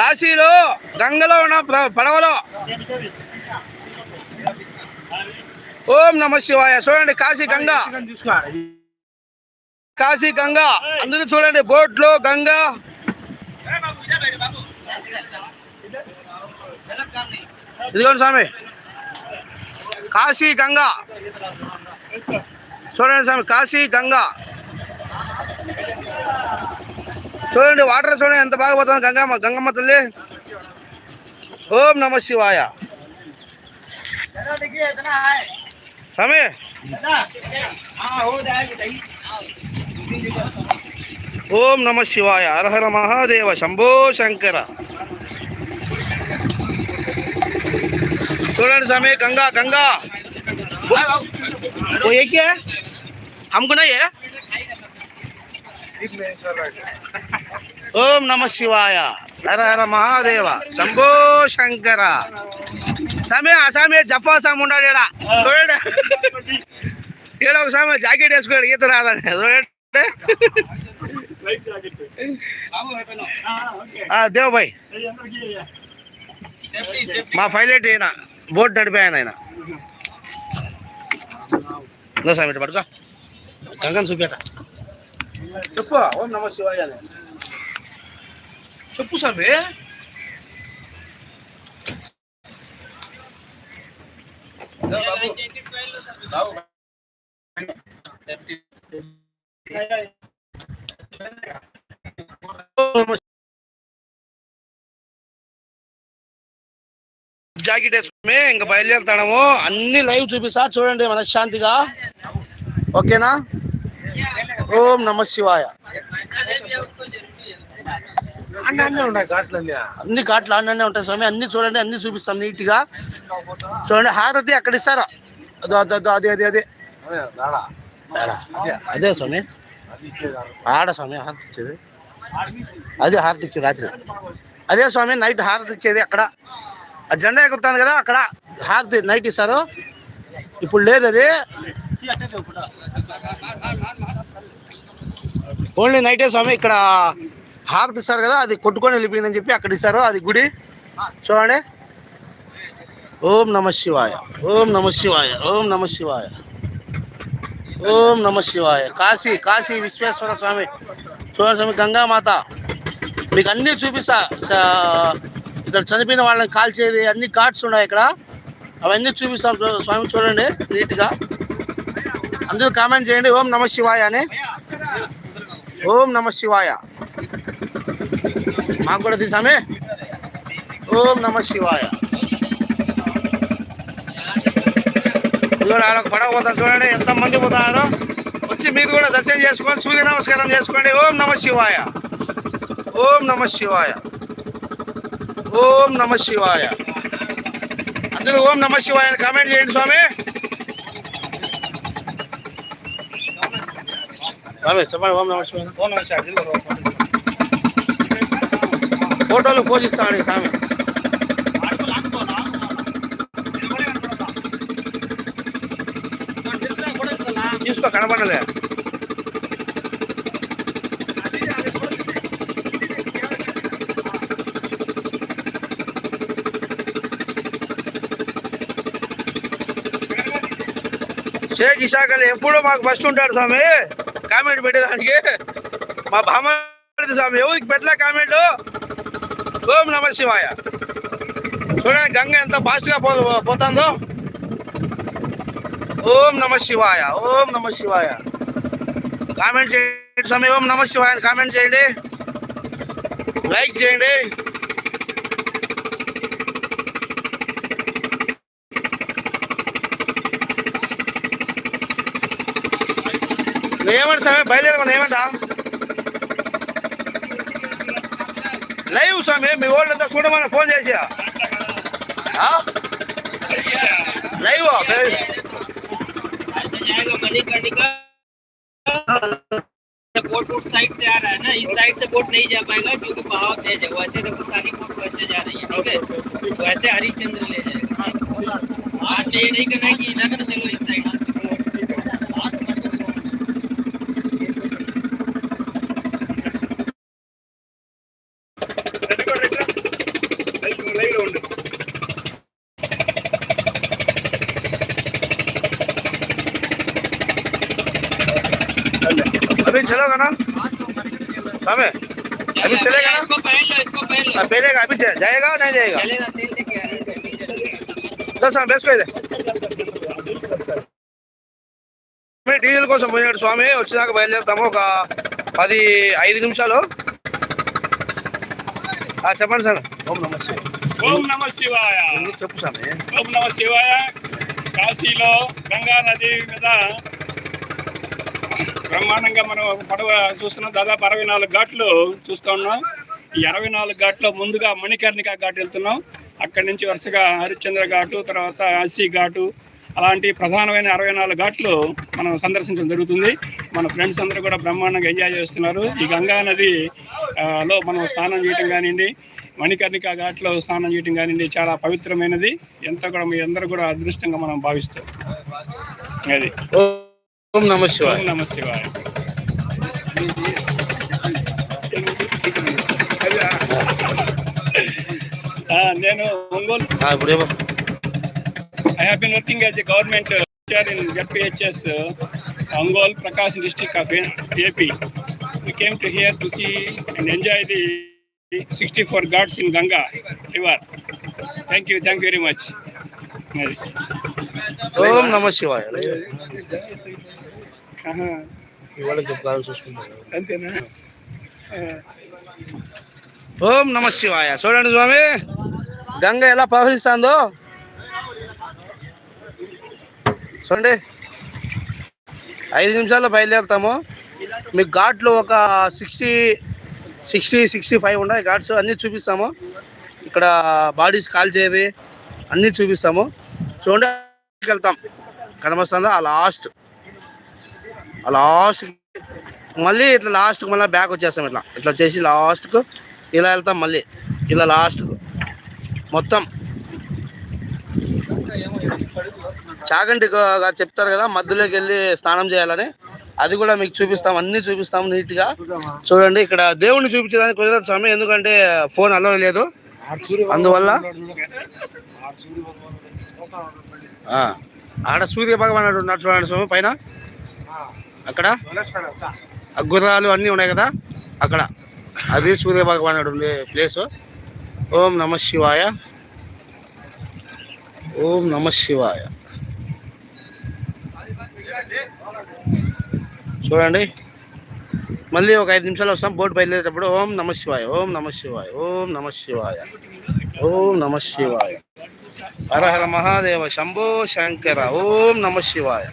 కాశీలో గంగలో ఉన్న పడవలో. ఓం నమ శివాయ. చూడండి కాశీ గంగా. కాశీ గంగా. అందరూ చూడండి బోట్లో గంగా. ఇదిగోండి స్వామి. కాశీ గంగా. చూడండి స్వామి కాశీ గంగా. చూడండి వాటర్ చూడండి ఎంత బాగా పోతుంది గంగమ్మ గంగమ్మ తల్లి. ఓం నమ శివాయ. స్వామి. ఓం నమ శివాయ. హరహర మహాదేవ శంభో శంకర. చూడండి స్వామి గంగా గంగా. ఓ ఎక్కే అమ్ముకున్నాయే? ఓం నమ శివాయ. హర హర మహాదేవ. శంభో శంకర. సమయ అసామే జఫా సామ్ ఉన్నాడు ఈడ. చూడండి ఈడ ఒక సామె జాకెట్ వేసుకోడు ఈత రాదని. చూడండి ఆ, దేవబాయ్. మా పైలట్ ఈయన? బోట్ నడిపాయన ఆయన ఇటు పడుకో. గంగన్ చూపేట చెప్పు ఓం నమ శివాయ. చెప్పు స్వామి జాకెట్ వేసుకుని ఇంకా బయలుదేరుతాము అన్ని లైవ్ చూపిస్తా చూడండి మనశ్శాంతిగా. ఓకేనా? ఓం నమ శివాయ. అన్నీ ఉన్నాయి ఘాట్లన్నీ. అన్ని ఘాట్లు అన్నీ ఉంటాయి స్వామి. అన్ని చూడండి అన్ని చూపిస్తాం నీట్గా చూడండి హారతి అక్కడ ఇస్తారా? అదో అదో అదో అదే అదే అదే. అదే స్వామి. ఆడ స్వామి హారతి ఇచ్చేది. అదే హారతి ఇచ్చేది రాత్రి. అదే స్వామి నైట్ హారతి ఇచ్చేది అక్కడ. ఆ జెండా ఎగురుతాను కదా అక్కడ హారతి నైట్ ఇస్తారు. ఇప్పుడు లేదు అది. ఓన్లీ నైటే స్వామి ఇక్కడ హాక్ ఇస్తారు కదా అది కొట్టుకొని వెళ్ళిపోయిందని చెప్పి అక్కడ ఇస్తారు అది గుడి. చూడండి. ఓం నమ శివాయ ఓం నమ శివాయ ఓం నమ శివాయ. ఓం నమ శివాయ. కాశీ కాశీ విశ్వేశ్వర స్వామి చూడండి స్వామి గంగామాత. మీకు అన్నీ చూపిస్తా. ఇక్కడ చనిపోయిన వాళ్ళని కాల్చేది అన్ని ఘాట్స్ ఉన్నాయి ఇక్కడ. అవన్నీ చూపిస్తాం స్వామి చూడండి నీట్గా. అందరూ కామెంట్ చేయండి ఓం నమ శివాయ అని. ఓం నమ శివాయ. మాకు కూడా తీసామే ఓం నమ శివాయ. ఇదిగో ఆడ పడవ పోతాను చూడండి ఎంత మంది వచ్చి మీరు కూడా దర్శనం చేసుకోండి సూర్య నమస్కారం చేసుకోండి. ఓం నమ శివాయ. ఓం నమ శివాయ. ఓం నమ శివాయ. అందరూ ఓం నమ శివాయ కామెంట్ చేయండి స్వామి. స్వామి చెప్పండి ఓం నమ శివాయ. ఓం నమ శివాయ. ఫోటోలు ఫోజ్ ఇస్తామండి స్వామి తీసుకో కనపడలే షేక్ ఇషాకల్ ఎప్పుడు మాకు ఫస్ట్ ఉంటాడు స్వామి కామెంట్ పెట్టేదానికి మా బామ్మడి స్వామి ఎవరికి పెట్టలే కామెంట్ ఓం నమ శివాయ. చూడండి గంగ ఎంత ఫాస్ట్గా పో పోతుందో. ఓం నమ శివాయ ఓం నమ శివాయ. కామెంట్ చేయండి స్వామి ఓం నమ శివాయ కామెంట్ చేయండి. లైక్ చేయండి. ఏమంట సమయం బయలుదేరమని ఏమంటా లైవ్ స్వామి మీ వాళ్ళంతా చూడమని ఫోన్ చేసి ఆ? లైవ్ जाएगा मणिकर्णिका बोट बोट साइड से आ रहा है ना इस साइड से बोट नहीं जा पाएगा क्योंकि बहाव तेज है वैसे देखो सारी बोट वैसे जा रही है ठीक है वैसे हरिश्चंद्र ले जाएगा आपने ये नहीं करना है कि इधर से चलो इस साइड चलो ना स्वामी अभी चलेगा ना इसको पहन लो इसको पहन लो हाँ, पहनेगा अभी जा- जाएगा नहीं जाएगा चलेगा तेल लेके आ रहे हैं దా స్వామి వేసుకో ఇది స్వామి, డీజిల్ కోసం పోయినాడు స్వామి వచ్చేదాకా బయలుదేరుతాము ఒక పది ఐదు నిమిషాలు ఆ, చెప్పండి సార్ ఓం నమ శివాయ. ఓం నమ శివాయ ఎందుకు చెప్పు స్వామి ఓం నమ శివాయ కాశీలో గంగా నది మీద బ్రహ్మాండంగా మనం పడవ చూస్తున్నాం. దాదాపు అరవై నాలుగు ఘాట్లు చూస్తూ ఉన్నాం. ఈ అరవై నాలుగు ఘాట్లో ముందుగా మణికర్ణిక ఘాట్ వెళ్తున్నాం. అక్కడి నుంచి వరుసగా హరిశ్చంద్ర ఘాటు తర్వాత అసీ ఘాటు అలాంటి ప్రధానమైన అరవై నాలుగు ఘాట్లు మనం సందర్శించడం జరుగుతుంది. మన ఫ్రెండ్స్ అందరూ కూడా బ్రహ్మాండంగా ఎంజాయ్ చేస్తున్నారు. ఈ గంగా నది లో మనం స్నానం చేయటం కానివ్వండి మణికర్ణిక ఘాట్లో స్నానం చేయటం కానివ్వండి చాలా పవిత్రమైనది. ఎంత కూడా మీ అందరూ కూడా అదృష్టంగా మనం భావిస్తాం. అది. ఓం నమ శివాయ ఓం నమ శివాయ ఆ, నేను ఒంగోలు ఆ, ఇప్పుడు ఏమో I have been working as a government uh, teacher in ZPHS uh, Ongol Prakash district of AP. We came to here to see and enjoy the 64 gods in Ganga river. Thank you, thank you very much. అది. ఓం నమ శివాయ ఆహా, ఇవాళ చెప్తాను చూసుకుంటాను అంతేనా? ఓం నమ శివాయ. చూడండి స్వామి. గంగ ఎలా ప్రవహిస్తుందో. చూడండి. ఐదు నిమిషాల్లో బయలుదేరుతాము. మీకు ఘాట్లు ఒక సిక్స్టీ సిక్స్టీ సిక్స్టీ ఫైవ్ ఉన్నాయి. ఘాట్స్ అన్నీ చూపిస్తాము. ఇక్కడ బాడీస్ కాల్ చేయవి అన్నీ చూపిస్తాము. చూడండి వెళ్తాం. కనబస్తుందా ఆ లాస్ట్. లాస్ట్ మళ్ళీ ఇట్లా లాస్ట్కి మళ్ళీ బ్యాక్ వచ్చేస్తాం ఇట్లా. ఇట్లా చేసి లాస్ట్కు ఇలా వెళ్తాం మళ్ళీ. ఇలా లాస్ట్కు మొత్తం. చాగంటి చెప్తారు కదా మధ్యలోకి వెళ్ళి స్నానం చేయాలని. అది కూడా మీకు చూపిస్తాం అన్నీ చూపిస్తాం నీట్గా. చూడండి ఇక్కడ దేవుడిని చూపించడానికి కుదరదు స్వామి ఎందుకంటే ఫోన్ అలో లేదు. అందువల్ల ఆడ సూర్య భగవానుడు ఉన్నాడు చూడండి స్వామి పైన. అక్కడ? ఆ గుర్రాలు అన్నీ ఉన్నాయి కదా? అక్కడ. అది సూర్య భగవానుడు ఉండే ప్లేసు. ఓం నమ శివాయ. ఓం నమ శివాయ. చూడండి. మళ్ళీ ఒక ఐదు నిమిషాలు వస్తాం. బోట్ బయలుదేరేటప్పుడు ఓం నమ శివాయ ఓం నమ శివాయ ఓం నమ శివాయ ఓం నమ శివాయ. హర హర మహాదేవ శంభో శంకర ఓం నమ శివాయ.